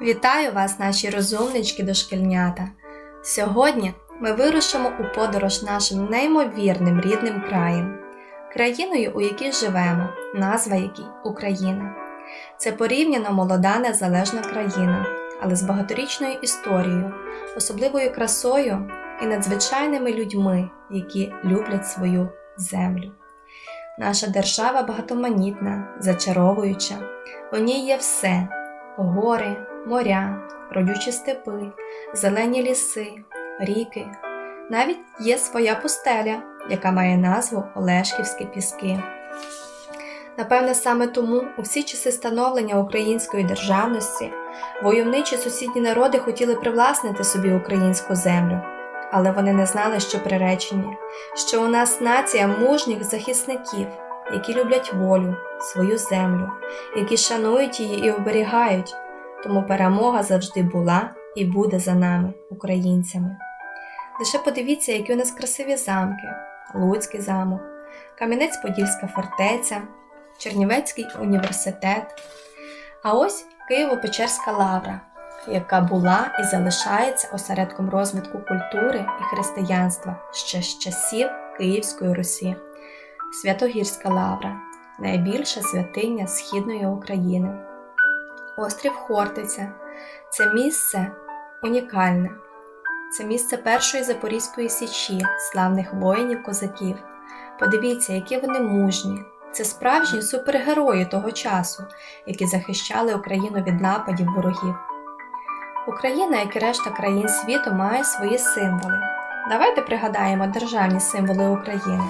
Вітаю вас, наші розумнички дошкільнята! Сьогодні ми вирушимо у подорож нашим неймовірним рідним краєм, країною, у якій живемо, назва якій Україна. Це порівняно молода незалежна країна, але з багаторічною історією, особливою красою і надзвичайними людьми, які люблять свою землю. Наша держава багатоманітна, зачаровуюча. У ній є все: гори, моря, родючі степи, зелені ліси, ріки. Навіть є своя пустеля, яка має назву Олешківські піски. Напевне, саме тому у всі часи становлення української державності войовничі сусідні народи хотіли привласнити собі українську землю, але вони не знали, що приречені, що у нас нація мужніх захисників, які люблять волю, свою землю, які шанують її і оберігають, тому перемога завжди була і буде за нами, українцями. Лише подивіться, які у нас красиві замки: Луцький замок, Кам'янець-Подільська фортеця, Чернівецький університет. А ось Києво-Печерська лавра, яка була і залишається осередком розвитку культури і християнства ще з часів Київської Русі, Святогірська лавра найбільша святиня Східної України. Острів Хортиця це місце унікальне. Це місце Першої Запорізької січі, славних воїнів-козаків. Подивіться, які вони мужні. Це справжні супергерої того часу, які захищали Україну від нападів ворогів. Україна, як і решта країн світу, має свої символи. Давайте пригадаємо державні символи України.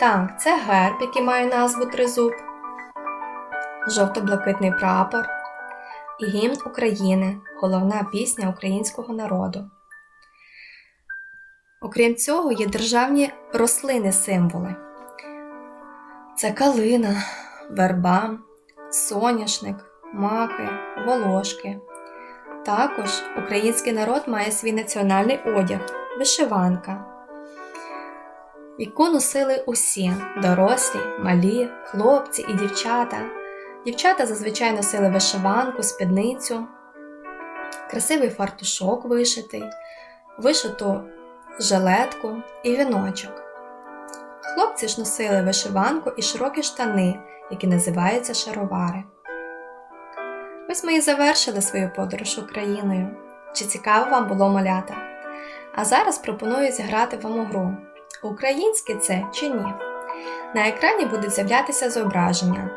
Так, це герб, який має назву Тризуб, жовто-блакитний прапор і гімн України, головна пісня українського народу. Окрім цього, є державні рослини-символи. Це калина, верба, соняшник, маки, волошки. Також український народ має свій національний одяг вишиванка, яку носили усі дорослі, малі, хлопці і дівчата. Дівчата зазвичай носили вишиванку, спідницю, красивий фартушок вишитий, вишиту жилетку і віночок. Хлопці ж носили вишиванку і широкі штани, які називаються шаровари. Ось ми і завершили свою подорож Україною. Чи цікаво вам було малята? А зараз пропоную зіграти вам у гру. Українське це чи ні? На екрані будуть з'являтися зображення,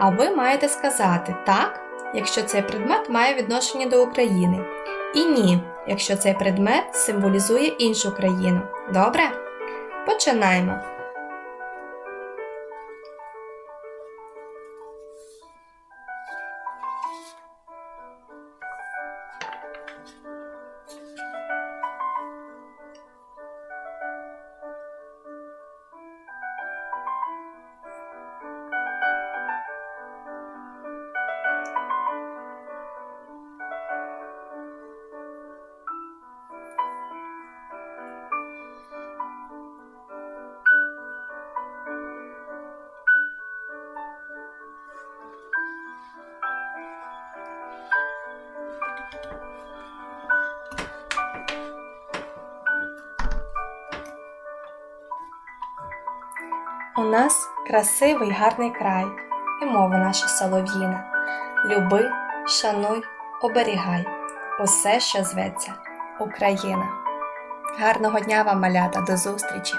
а ви маєте сказати так, якщо цей предмет має відношення до України, і ні, якщо цей предмет символізує іншу країну. Добре? Починаємо! У нас красивий гарний край, і мова наша солов'їна. Люби, шануй, оберігай усе, що зветься Україна. Гарного дня вам, малята, до зустрічі!